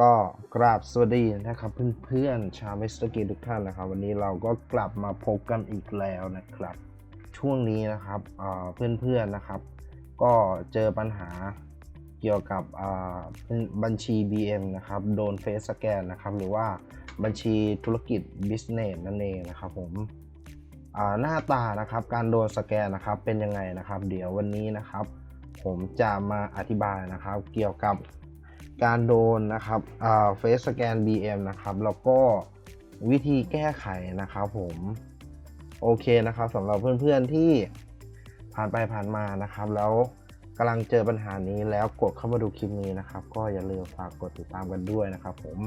ก็กราบสวัสดีนะครับเพื่อนๆชาวมิสเตอร์กีทุกท่านนะครับ วันนี้เราก็กลับมาพบกันอีกแล้วนะครับ ช่วงนี้นะครับเพื่อนๆนะครับ ก็เจอปัญหาเกี่ยวกับบัญชี BM นะครับโดนเฟซสแกนนะครับ หรือว่าบัญชีธุรกิจ Business นั่นเองนะครับผมหน้าตานะครับการโดนสแกนนะครับเป็นยังไงนะครับ เดี๋ยววันนี้นะครับ ผมจะมาอธิบายนะครับเกี่ยวกับ การโดนนะครับเฟซสแกน BM นะครับ แล้วก็วิธีแก้ไขนะครับผมโอเคนะครับสำหรับเพื่อนๆที่ผ่านไปผ่านมานะครับ แล้วกำลังเจอปัญหานี้แล้วกดเข้ามาดูคลิปนี้นะครับ ก็อย่าลืมฝากกดติดตามกันด้วยนะครับ ผม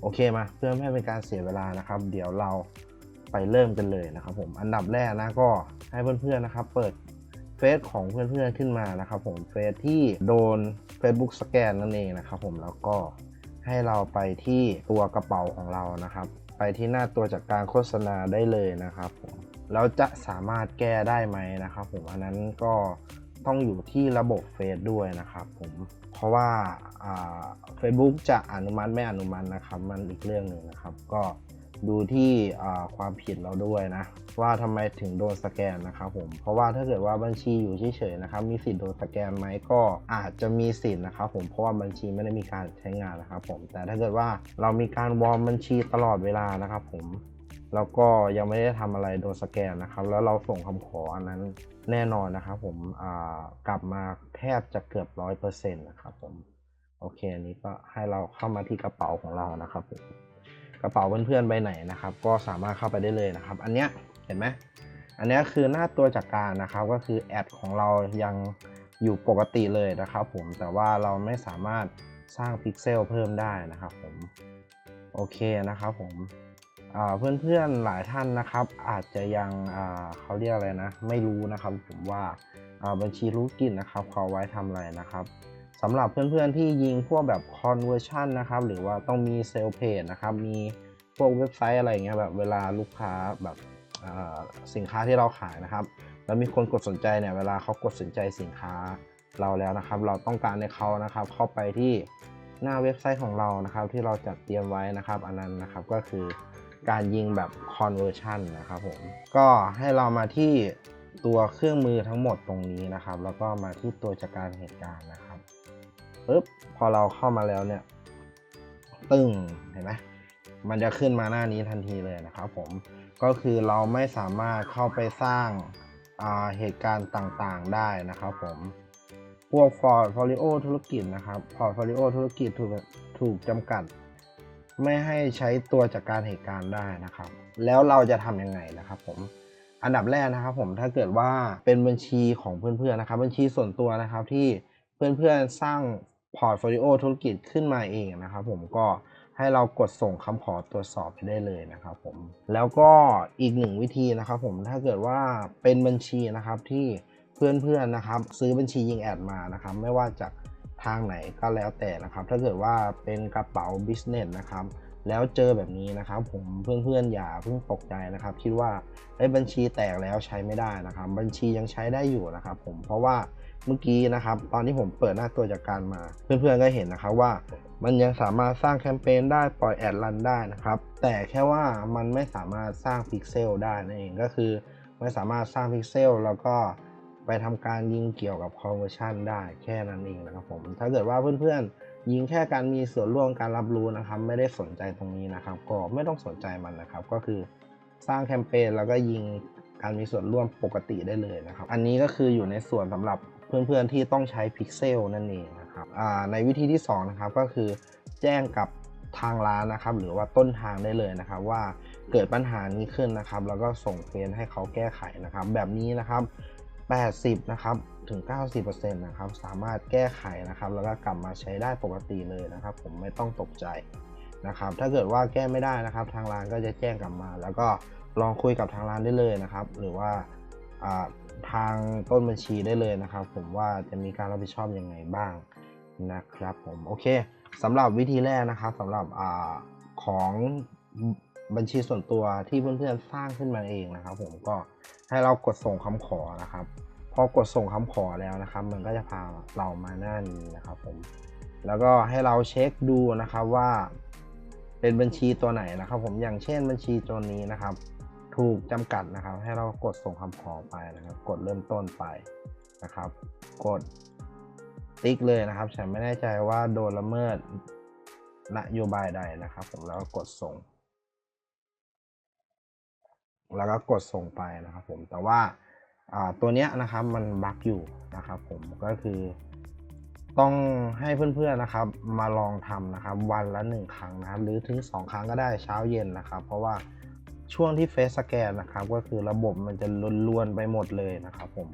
โอเคมาเพื่อไม่ให้เป็นการเสียเวลานะครับ เดี๋ยวเราไปเริ่มกันเลยนะครับ ผมอันดับแรกนะก็ให้เพื่อนๆนะครับ เปิด เฟซของเพื่อนๆขึ้นมานะครับผมเฟซที่โดน Facebook สแกนนั่นเองนะครับผมแล้วก็ให้เราไปที่ตัวกระเป๋าของเรานะครับ ไปที่หน้าตัวจากการโฆษณาได้เลยนะครับผมแล้วจะสามารถแก้ได้ไหมนะครับผมอันนั้นก็ต้องอยู่ที่ระบบเฟซด้วยนะครับผมเพราะว่าเฟซบุ๊กจะอนุมัติไม่อนุมัตินะครับ มันอีกเรื่องหนึ่งนะครับ ก็ ดูที่ความผิดเราด้วยนะ ว่าทำไมถึงโดนสแกนนะครับผมเพราะว่าถ้าเกิดว่าบัญชีอยู่เฉยๆนะครับ มีสิทธิ์โดนสแกนไหมก็อาจจะมีสิทธิ์นะครับผมเพราะว่าบัญชีไม่ได้มีการใช้งานนะครับผมแต่ถ้าเกิดว่าเรามีการวอร์มบัญชีตลอดเวลานะครับผมแล้วก็ยังไม่ได้ทำอะไรโดนสแกนนะครับ แล้วเราส่งคำขออันนั้นแน่นอนนะครับผมกลับมาแทบจะเกือบร้อยเปอร์เซ็นต์นะครับผมโอเคอันนี้ก็ให้เราเข้ามาที่กระเป๋าของเรานะครับผม กระเป๋าเพื่อนๆใบไหนนะครับ ก็สามารถเข้าไปได้เลยนะครับ อันเนี้ยเห็นไหมอันนี้คือหน้าตัวจัดกการนะครับ ก็คือแอดของเรายังอยู่ปกติเลยนะครับผมแต่ว่าเราไม่สามารถสร้างพิกเซลเพิ่มได้นะครับผมโอเคนะครับผมเพื่อนๆหลายท่านนะครับ อาจจะยังเขาเรียกอะไรนะ ไม่รู้นะครับผมว่าบัญชีธุรกิจนะครับเขาไว้ทำอะไรนะครับ สำหรับเพื่อนๆที่ยิงพวกแบบ conversion นะครับ หรือว่าต้องมีเซลล์เพจนะครับ มีพวกเว็บไซต์อะไรเงี้ยแบบเวลาลูกค้าแบบสินค้าที่เราขายนะครับ แล้วมีคนกดสนใจเนี่ยเวลาเขากดสนใจสินค้าเราแล้วนะครับ เราต้องการให้เขานะครับ เข้าไปที่หน้าเว็บไซต์ของเรานะครับ ที่เราจัดเตรียมไว้นะครับ อันนั้นนะครับก็คือการยิงแบบ conversion นะครับผมก็ให้เรามาที่ตัวเครื่องมือทั้งหมดตรงนี้นะครับ แล้วก็มาที่ตัวจัดการเหตุการณ์นะครับ ปึ๊บพอเราเข้ามาแล้วเนี่ยตึ้งเห็นไหมมันจะขึ้นมาหน้านี้ทันทีเลยนะครับผมก็คือเราไม่สามารถเข้าไปสร้างเหตุการณ์ต่างๆได้นะครับผมพวกพอร์ตโฟลิโอธุรกิจนะครับพอร์ตโฟลิโอธุรกิจถูกถูกจำกัด ไม่ให้ใช้ตัวจากการเหตุการณ์ได้นะครับ แล้วเราจะทำยังไงนะครับผมอันดับแรกนะครับผมถ้าเกิดว่าเป็นบัญชีของเพื่อนๆนะครับ บัญชีส่วนตัวนะครับที่เพื่อนๆสร้าง พอร์ตโฟลิโอธุรกิจขึ้นมาเองนะครับผมก็ให้เรากดส่งคำขอตรวจสอบไปได้เลยนะครับผมแล้วก็อีกหนึ่งวิธีนะครับผมถ้าเกิดว่าเป็นบัญชีนะครับที่เพื่อนๆนะครับ ซื้อบัญชียิงแอดมานะครับ ไม่ว่าจากทางไหนก็แล้วแต่นะครับ ถ้าเกิดว่าเป็นกระเป๋าบิสเนสนะครับแล้วเจอแบบนี้นะครับ ผมเพื่อนๆอย่าเพิ่งตกใจนะครับ คิดว่าไอ้บัญชีแตกแล้วใช้ไม่ได้นะครับ บัญชียังใช้ได้อยู่นะครับ ผมเพราะว่า เมื่อกี้นะครับ ตอนที่ผมเปิดหน้าตัวจากการมา เพื่อนๆก็เห็นนะครับว่ามันยังสามารถสร้างแคมเปญได้ปล่อยแอดรันได้นะครับ แต่แค่ว่ามันไม่สามารถสร้างพิกเซลได้นั่นเองก็คือไม่สามารถสร้างพิกเซลแล้วก็ไปทำการยิงเกี่ยวกับคอนเวอร์ชันได้แค่นั้นเองนะครับผมถ้าเกิดว่าเพื่อนๆ ยิงแค่การมีส่วนร่วมการรับรู้นะครับ ไม่ได้สนใจตรงนี้นะครับ ก็ไม่ต้องสนใจมันนะครับ ก็คือสร้างแคมเปญแล้วก็ยิงการมีส่วนร่วมปกติได้เลยนะครับ อันนี้ก็คืออยู่ในส่วนสำหรับ เพื่อนๆที่ต้องใช้พิกเซลนั่นเองนะครับในวิธีที่2นะครับก็คือแจ้งกับทางร้านนะครับ หรือว่าต้นทางได้เลยนะครับ ว่าเกิดปัญหานี้ขึ้นนะครับ แล้วก็ส่งเคสให้เขาแก้ไขนะครับ แบบนี้นะครับ 80นะครับถึง 90%นะครับ สามารถแก้ไขนะครับ แล้วก็กลับมาใช้ได้ปกติเลยนะครับ ผมไม่ต้องตกใจนะครับ ถ้าเกิดว่าแก้ไม่ได้นะครับ ทางร้านก็จะแจ้งกลับมา แล้วก็ลองคุยกับทางร้านได้เลยนะครับ หรือว่า ทางต้นบัญชีได้เลยนะครับ ผมว่าจะมีการรับผิดชอบยังไงบ้างนะครับผมโอเคสำหรับวิธีแรกนะครับสำหรับอของบัญชีส่วนตัวที่เพื่อนๆสร้างขึ้นมาเองนะครับ ผมก็ให้เรากดส่งคำขอนะครับ พอกดส่งคำขอแล้วนะครับ มันก็จะพาเรามาหน้านี้นะครับ ผมแล้วก็ให้เราเช็คดูนะครับว่า เป็นบัญชีตัวไหนนะครับ ผมอย่างเช่นบัญชีตัวนี้นะครับ ถูกจำกัดนะครับ ให้เรากดส่งคำขอไปนะครับ กดเริ่มต้นไปนะครับ กดติ๊กเลยนะครับ ฉันไม่แน่ใจว่าโดนละเมิดนโยบายใดนะครับ ผมแล้วก็กดส่ง แล้วก็กดส่งไปนะครับ ผมแต่ว่าตัวเนี้ยนะครับมันบั๊กอยู่นะครับ ผมก็คือต้องให้เพื่อนๆนะครับ มาลองทำนะครับ วันละหนึ่งครั้งนะครับ หรือถึง2ครั้งก็ได้เช้าเย็นนะครับ เพราะว่า ช่วงที่เฟซสแกนนะครับ ก็คือระบบมันจะล้วนๆไปหมดเลยนะครับผม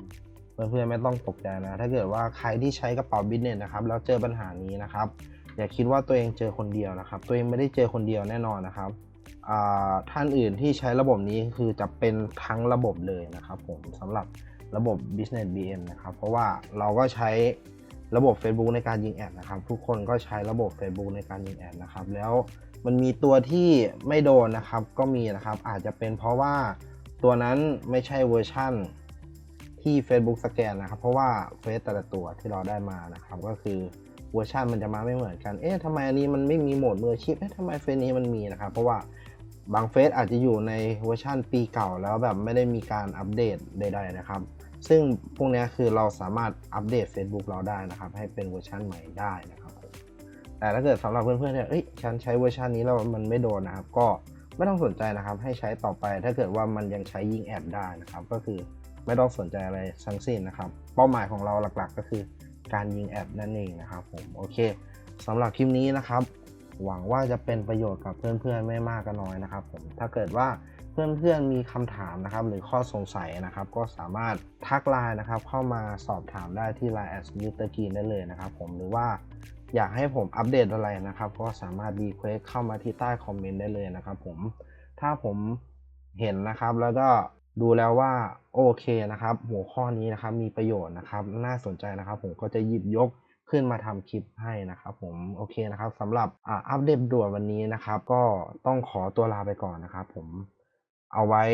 เพื่อนๆไม่ต้องตกใจนะ ถ้าเกิดว่าใครที่ใช้กระเป๋าบิสเนสนะครับแล้วเจอปัญหานี้นะครับ อย่าคิดว่าตัวเองเจอคนเดียวนะครับ ตัวเองไม่ได้เจอคนเดียวแน่นอนนะครับท่านอื่นที่ใช้ระบบนี้คือจะเป็นทั้งระบบเลยนะครับผมสำหรับระบบ Business BM นะครับ เพราะว่าเราก็ใช้ระบบ Facebook ในการยิงแอดนะครับ ทุกคนก็ใช้ระบบ Facebook ในการยิงแอดนะครับ แล้ว มันมีตัวที่ไม่โดนนะครับก็มีนะครับ อาจจะเป็นเพราะว่าตัวนั้นไม่ใช่เวอร์ชั่นที่ Facebook สแกนนะครับ เพราะว่าเฟซแต่ละตัวที่เราได้มานะครับ ก็คือเวอร์ชันมันจะมาไม่เหมือนกัน เอ๊ะทำไมอันนี้มันไม่มีโหมดมืออาชีพเอ๊ะทำไมเฟซนี้มันมีนะครับ เพราะว่าบางเฟซอาจจะอยู่ในเวอร์ชันปีเก่าแล้วแบบไม่ได้มีการอัปเดตใด ๆ นะครับ ซึ่งพวกนี้คือเราสามารถอัปเดต Facebook เราได้นะครับ ให้เป็นเวอร์ชันใหม่ได้นะครับ แต่ถ้าเกิดสำหรับเพื่อนๆเนี่ยเอ้ยฉันใช้เวอร์ชันนี้แล้วมันไม่โดนนะครับ ก็ไม่ต้องสนใจนะครับ ให้ใช้ต่อไป ถ้าเกิดว่ามันยังใช้ยิงแอดได้นะครับ ก็คือไม่ต้องสนใจอะไรทั้งสิ้นนะครับ เป้าหมายของเราหลักๆ ก็คือการยิงแอดนั่นเองนะครับ ผมโอเคสำหรับคลิปนี้นะครับ หวังว่าจะเป็นประโยชน์กับเพื่อนๆไม่มากก็น้อยนะครับ ผมถ้าเกิดว่าเพื่อนๆมีคำถามนะครับ หรือข้อสงสัยนะครับ ก็สามารถทักไลน์นะครับ เข้ามาสอบถามได้ที่ Line แอดยูเตอร์กีได้เลยนะครับ ผมหรือว่า อยากให้ผมอัปเดตอะไรนะครับ ก็สามารถรีเควสเข้ามาที่ใต้คอมเมนต์ได้เลยนะครับผมถ้าผมเห็นนะครับแล้วก็ดูแล้วว่าโอเคนะครับ หัวข้อนี้นะครับมีประโยชน์นะครับ น่าสนใจนะครับ ผมก็จะหยิบยกขึ้นมาทำคลิปให้นะครับ ผมโอเคนะครับสำหรับอ,อัปเดตด่วนวันนี้นะครับ ก็ต้องขอตัวลาไปก่อนนะครับ ผมเอาไว้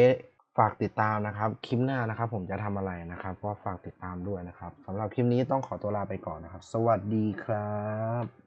ฝากติดตามนะครับ คลิปหน้านะครับ ผมจะทำอะไรนะครับก็ฝากติดตามด้วยนะครับสำหรับคลิปนี้ต้องขอตัวลาไปก่อนนะครับ สวัสดีครับ